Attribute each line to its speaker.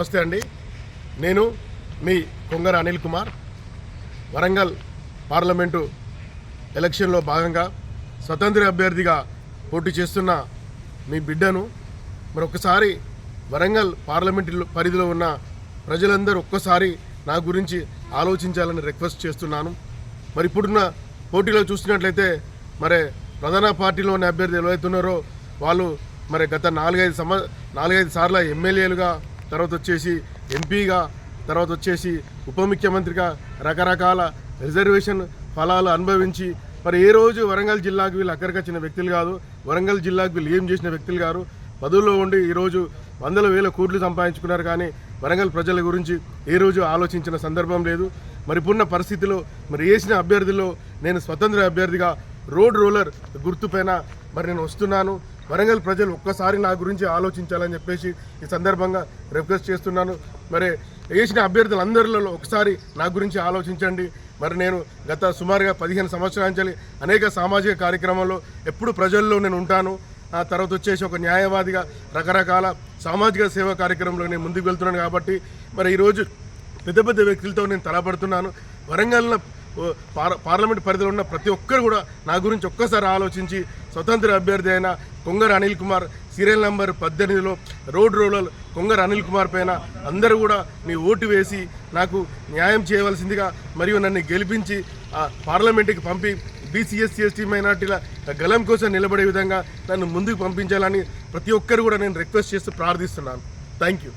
Speaker 1: నమస్తే అండి. నేను మీ కొంగర అనిల్ కుమార్. వరంగల్ పార్లమెంటు ఎలక్షన్లో భాగంగా స్వతంత్ర అభ్యర్థిగా పోటీ చేస్తున్న మీ బిడ్డను మరొకసారి వరంగల్ పార్లమెంటు పరిధిలో ఉన్న ప్రజలందరూ ఒక్కసారి నా గురించి ఆలోచించాలని రిక్వెస్ట్ చేస్తున్నాను. మరి ఇప్పుడున్న పోటీలో చూసినట్లయితే మరి ప్రధాన పార్టీలోని అభ్యర్థి ఎవరైతున్నారో వాళ్ళు మరి గత నాలుగైదు సమ నాలుగైదు సార్ల ఎమ్మెల్యేలుగా తర్వాత వచ్చేసి ఎంపీగా తర్వాత వచ్చేసి ఉప ముఖ్యమంత్రిగా రకరకాల రిజర్వేషన్ ఫలాలు అనుభవించి మరి ఏ రోజు వరంగల్ జిల్లాకు వీళ్ళు అక్కడికొచ్చిన వ్యక్తులు కాదు వరంగల్ జిల్లాకు వీళ్ళు ఏం చేసిన వ్యక్తులు గారు పదవుల్లో ఉండి ఈరోజు వందల వేల కోట్లు సంపాదించుకున్నారు కానీ వరంగల్ ప్రజల గురించి ఏ రోజు ఆలోచించిన సందర్భం లేదు. మరి ఇప్పుడున్న పరిస్థితిలో మరి వేసిన అభ్యర్థిలో నేను స్వతంత్ర అభ్యర్థిగా రోడ్ రోలర్ గుర్తుపైన మరి నేను వస్తున్నాను. వరంగల్ ప్రజలు ఒక్కసారి నా గురించి ఆలోచించాలని చెప్పేసి ఈ సందర్భంగా రిక్వెస్ట్ చేస్తున్నాను. మరి వేసిన అభ్యర్థులందరిలో ఒకసారి నా గురించి ఆలోచించండి. మరి నేను గత సుమారుగా పదిహేను సంవత్సరాల అనేక సామాజిక కార్యక్రమాల్లో ఎప్పుడు ప్రజల్లో నేను ఉంటాను. ఆ తర్వాత వచ్చేసి ఒక న్యాయవాదిగా రకరకాల సామాజిక సేవా కార్యక్రమంలో నేను ముందుకు వెళ్తున్నాను కాబట్టి మరి ఈరోజు పెద్ద పెద్ద వ్యక్తులతో నేను తలపడుతున్నాను. వరంగల్లో పార్లమెంట్ పరిధిలో ఉన్న ప్రతి ఒక్కరు కూడా నా గురించి ఒక్కసారి ఆలోచించి స్వతంత్ర అభ్యర్థి అయిన కొంగర అనిల్ కుమార్ సీరియల్ నంబర్ పద్దెనిమిదిలో రోడ్ రోలర్ కొంగర అనిల్ కుమార్ పైన అందరూ కూడా నీ ఓటు వేసి నాకు న్యాయం చేయవలసిందిగా మరియు నన్ను గెలిపించి ఆ పార్లమెంటుకి పంపి బీసీఎస్సీ ఎస్టీ మైనార్టీల గలం కోసం నిలబడే విధంగా నన్ను ముందుకు పంపించాలని ప్రతి ఒక్కరు కూడా నేను రిక్వెస్ట్ చేస్తూ ప్రార్థిస్తున్నాను. Thank you